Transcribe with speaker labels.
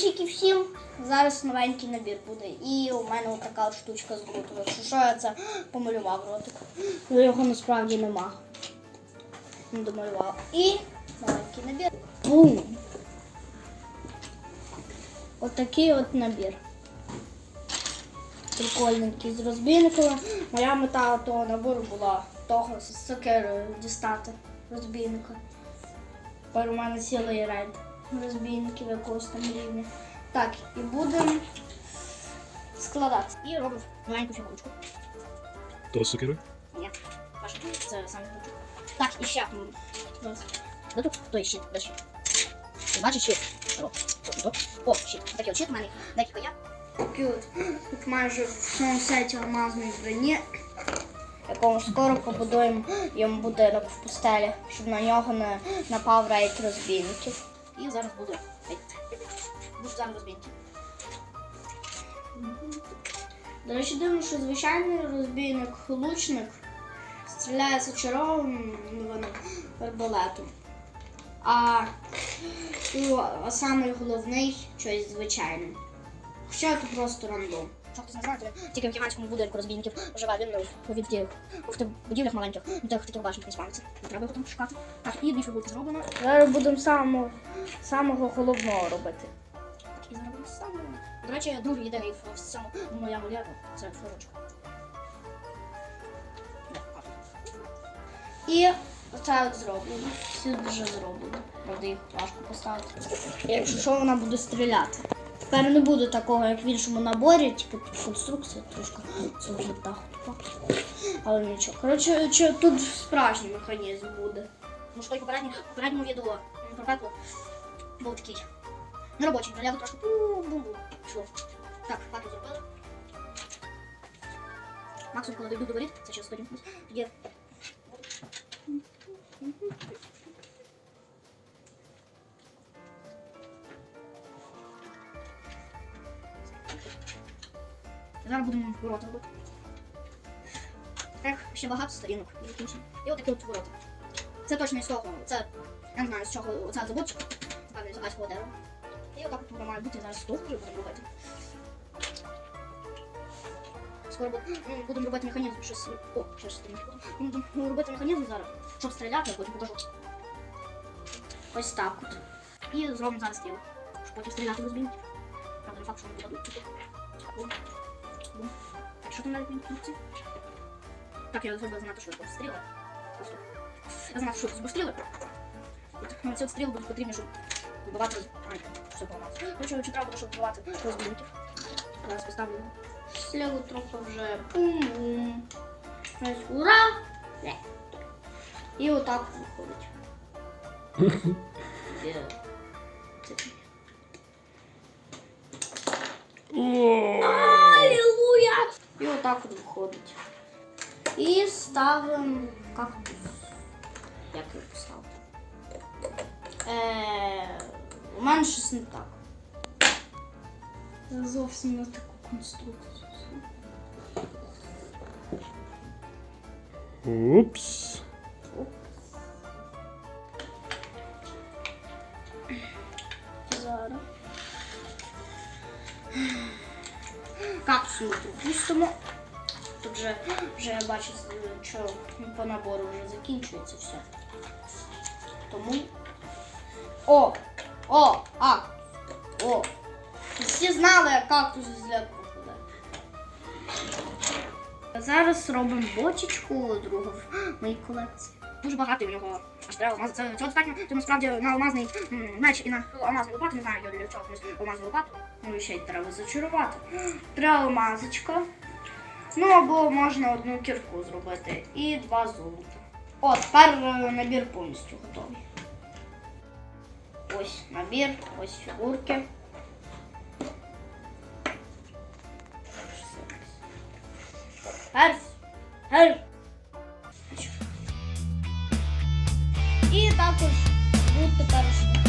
Speaker 1: Привітусики всім. Зараз новенький набір буде. І у мене така от штучка з. Якщо що, я це помалював ротик. Ну його насправді нема. Не домалював. І новенький набір. Бум! Отакий от набір. Прикольненький з розбійниками. Моя мета того набору була того з сокирою дістати розбійника. Тепер у мене цілий рейд розбійників якогось там рівня. Так, і будемо складати. І робимо маленьку фігурочку.
Speaker 2: То сокири?
Speaker 1: Ні, Паша, це саме хочу. Так, і ще. м, тут? Той щит, де щит? Ти бачиш щит? О, о, щит. Такий от щит у мене. Декілька я. Такий от, тут майже в всьому сеті алмазної броні. Якому скоро побудуємо йому будинок в пустелі, щоб на нього не напав рейд розбійників. І зараз буду. Буду зараз. До речі, дивно, що звичайний розбійник лучник стріляє зачарованим арбалетом. А, а самий головний щось звичайне. Хоча це просто рандом. Що хтось не знає, то тільки в гігантському будинку розбійників живе він ну, від тих в тих будівлях маленьких, ну тих таких башенок не спавниться. Не треба його там шукати. Так, і дві фігурки зроблено. Зараз будемо самого, самого головного робити. Так, І будемо самого. До речі, дуже ідея в цьому моєму лєру. Це флорочка. І оце от зроблено. Всі вже зроблено. Правда, їх важко поставити. Якщо що, вона буде стріляти. Тепер не буде такого, як в іншому наборі, тільки тут конструкція трошки. Це вже так. Але нічого. Коротше, тут справжній механізм буде. Ну що, попереднє, попередньому відео про пекло був такий. Неробочий, наляво трошки бум-бум пішло. Так, пекло зробили. Максимум, коли дойду до воріт, це ще сходимо. Тоді Зараз будемо ворота робити. Ех, ще багато сторінок закінчимо. І отакі от ворота. Це точно із того. Це я не знаю з чого оце заводчик. З акацького дерева. І отак от має бути зараз вже будемо робити. Скоро бу- будемо робити механізм, щось. О, ще сторінку. Будемо робити механізм зараз, щоб стріляти, потім покажу. Ось так от. І зробимо зараз тіло. Щоб потім стріляти без. Правда, не факт, що вони будуть. Бум. Бум. Так, що там навіть він кінці? Так, я зробила знати, що це стріли. Просто. Я знаю, що це стріли. От, ну, ці от стріли будуть потрібні, щоб вбивати роз... Ай, все поламалося. Короче, чи треба буде, щоб вбивати розбійників. Зараз поставлю його. Сліву трохи вже пум-бум. Ось, Ура! Не. І отак виходить. Е, це Аллилуйя! Отак от виходить. І ставимо кактус. Як я писав? Е, у мене щось не так. Я зовсім на таку конструкцію.
Speaker 2: Упс.
Speaker 1: Капсулу пропустимо. Тут вже, вже я бачу, що по набору вже закінчується все. Тому. О! О! А! О! Всі знали, як кактус з лепку. Зараз робимо бочечку другу в моїй колекції. Дуже багато нього аж треба алмаз. Це цього достатньо, то насправді на алмазний меч і на алмазну лопату, не знаю, я для чого алмазну лопату. Ну і ще й треба зачарувати. Три алмазочка. Ну або можна одну кірку зробити. І два золота. О, тепер е, набір повністю готовий. Ось набір, ось фігурки. Тепер, тепер. також будь першим.